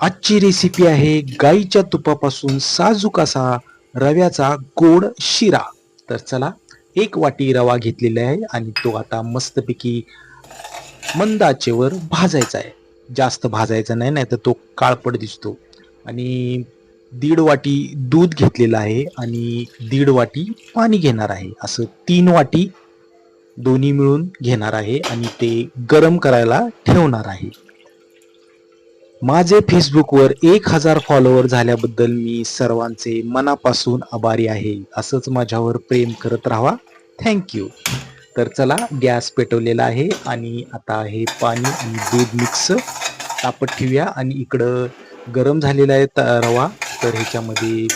आजची रेसिपी आहे गाईच्या तुपापासून साजूक असा रव्याचा गोड शिरा. तर चला एक वाटी रवा घेतलेला आहे आणि तो आता मस्तपैकी मंद आचेवर भाजायचा आहे. जास्त भाजायचा नाही नाही तर तो काळपट दिसतो. आणि दीड वाटी दूध घेतलेलं आहे आणि दीड वाटी पाणी घेणार आहे. असं तीन वाटी दोन्ही मिळून घेणार आहे आणि ते गरम करायला ठेवणार आहे. माझे फेसबुकवर एक हजार फॉलोअर झाल्याबद्दल मी सर्वांचे मनापासून आभारी आहे. असंच माझ्यावर प्रेम करत राहा थँक्यू तर चला गॅस पेटवलेला आहे आणि आता हे पाणी आणि दूध मिक्स तापत ठेवूया आणि इकडं गरम झालेला आहे त- रवा. तर ह्याच्यामध्ये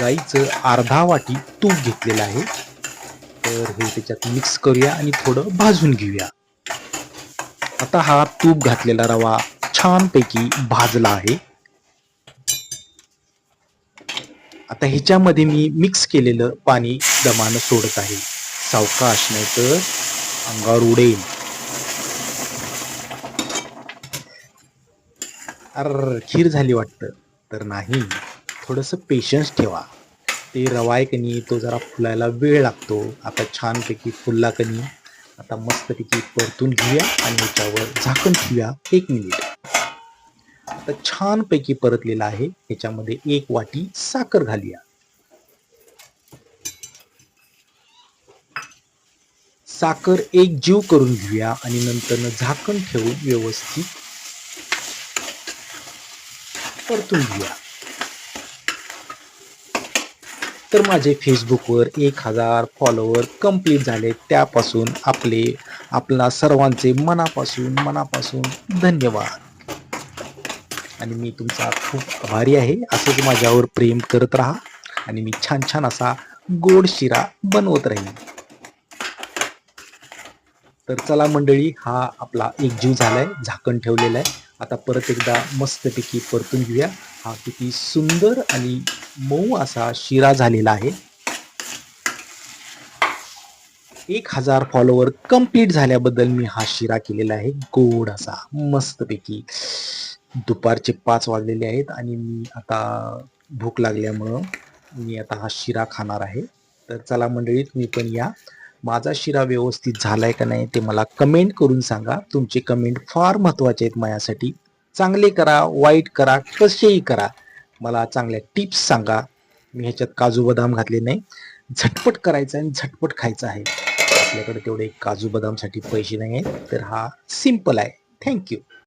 गाईचं अर्धा वाटी तूप घेतलेलं आहे. तर हे त्याच्यात मिक्स करूया आणि थोडं भाजून घेऊया. आता हा तूप घातलेला रवा छानपैकी भाजला आहे. आता ह्याच्यामध्ये मी मिक्स केलेलं पाणी दमानं सोडत आहे. सावकाश नाही तर अंगावर उडेल. अर खीर झाली वाटतं. तर नाही थोडंसं पेशन्स ठेवा. ते रवाय कनी तो जरा फुलायला वेळ लागतो. आता छानपैकी फुलला कनी आता मस्तपैकी परतून घेऊया आणि त्याच्यावर झाकण ठेवूया एक मिनिट आता छानपैकी परतलेला आहे. ह्याच्यामध्ये एक वाटी साखर घालूया. साखर एक जीव करून घेऊया आणि नंतर झाकण ठेवून व्यवस्थित परतून घेऊया. तर माझे फेसबुकवर एक हजार फॉलोअर कंप्लीट झाले. त्यापासून आपले आपला सर्वांचे मनापासून मनापासून धन्यवाद. आणि मी तुमचा खूप आभारी आहे. असंच माझ्यावर प्रेम करत राहा आणि मी छान छान असा गोड शिरा बनवत राहीन. तर चला मंडळी हा आपला एकजीव झालाय झाकण ठेवलेला आहे. आता परत एकदा मस्तपैकी परतून घेऊया. हा किती सुंदर आणि मऊ असा शिरा झालेला आहे. एक हजार फॉलोवर कंप्लीट झाल्याबद्दल मी हा शिरा केलेला आहे. गोड असा मस्तपैकी. दुपारचे पाच वाजलेले आहेत आणि मी आता भूक लागल्यामुळं मी आता हा शिरा खाणार आहे. तर चला मंडळी तुम्ही पण या. माझा शिरा व्यवस्थित झालाय का नाही ते मला कमेंट करून सांगा. तुमचे कमेंट फार महत्त्वाचे आहेत माझ्यासाठी. चांगले करा वाईट करा कसेही करा. मला चांगल्या टिप्स सांगा. मी ह्याच्यात काजू बदाम घातले नाही. झटपट करायचं आणि झटपट खायचं आहे. आपल्याकडे तेवढे काजू बदामसाठी पैसे नाही आहेत तर हा सिंपल आहे. थँक्यू.